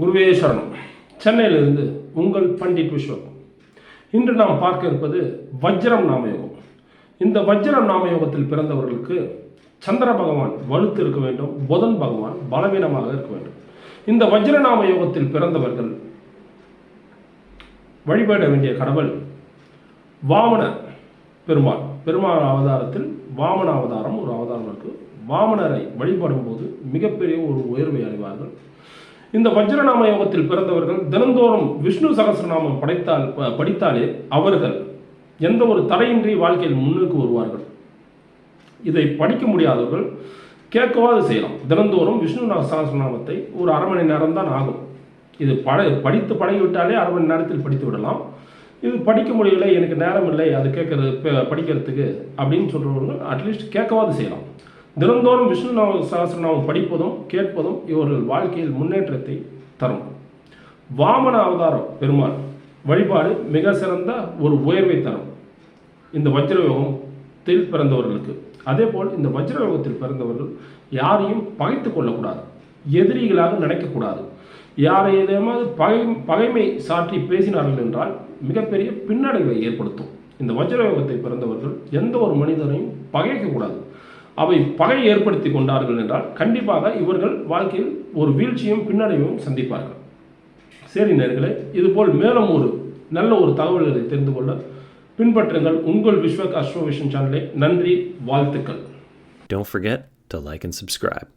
குருவே சரணம். சென்னையிலிருந்து உங்கள் பண்டிட் விஸ்வம் இன்று நாம் பார்க்க இருப்பது வஜ்ரம் நாமயோகம். இந்த வஜ்ரம் நாமயோகத்தில் பிறந்தவர்களுக்கு சந்திர பகவான் வலுத்து இருக்க வேண்டும் புதன் பகவான் பலவீனமாக இருக்க வேண்டும். இந்த வஜ்ரநாம யோகத்தில் பிறந்தவர்கள் வழிபட வேண்டிய கடவுள் வாமன பெருமாள். பெருமாள் அவதாரத்தில் வாமன அவதாரம் ஒரு அவதாரம் இருக்குது வாமனரை வழிபடும் போது மிகப்பெரிய ஒரு உயர்வை அடைவார்கள். இந்த வஜ்ரநாம யோகத்தில் பிறந்தவர்கள் தினந்தோறும் விஷ்ணு சகசிரநாமம் படைத்தால் படித்தாலே அவர்கள் எந்த ஒரு தடையின்றி வாழ்க்கையில் முன்னுக்கு வருவார்கள். இதை படிக்க முடியாதவர்கள் கேட்கவாது செய்யலாம். தினந்தோறும் விஷ்ணு சகசிரநாமத்தை ஒரு அரை மணி நேரம் தான் ஆகும். இது பட படித்து பழகிவிட்டாலே அரை மணி நேரத்தில் படித்து விடலாம். இது படிக்க முடியல எனக்கு நேரம் இல்லை அது கேட்கறது படிக்கிறதுக்கு அப்படின்னு சொல்கிறவர்கள் அட்லீஸ்ட் கேட்கவாது செய்யலாம். தினந்தோறும் விஷ்ணு நாம சகஸ்ரநாமம் படிப்பதும் கேட்பதும் இவர்கள் வாழ்க்கையில் முன்னேற்றத்தை தரும். வாமன அவதாரம் பெருமாள் வழிபாடு மிக சிறந்த ஒரு உயர்வை தரும். இந்த வஜ்ரயோகத்தில் பிறந்தவர்களுக்கு. அதே போல் இந்த வஜ்ரயோகத்தில் பிறந்தவர்கள் யாரையும் பகைத்து கொள்ளக்கூடாது. எதிரிகளாக நினைக்கக்கூடாது. யாரை ஏதேமாவது பகை பகைமை சாற்றி பேசினார்கள் என்றால் மிகப்பெரிய பின்னடைவை ஏற்படுத்தும். இந்த வஜ்ரயோகத்தை பிறந்தவர்கள் எந்த ஒரு மனிதரையும் பகைக்கக்கூடாது. அவை பகை ஏற்படுத்தி கொண்டார்கள் என்றால் கண்டிப்பாக இவர்கள் வாழ்க்கையில் ஒரு வீழ்ச்சியும் பின்னடைவும் சந்திப்பார்கள். சரி நேர்களே இதுபோல் மேலும் ஒரு நல்ல ஒரு தகவல்களை தெரிந்து கொள்ள பின்பற்றுங்கள் உங்கள் விஸ்வக் அஸ்ட்ரோவிஷன் சேனலை. நன்றி வாழ்த்துக்கள். Don't forget to like and subscribe.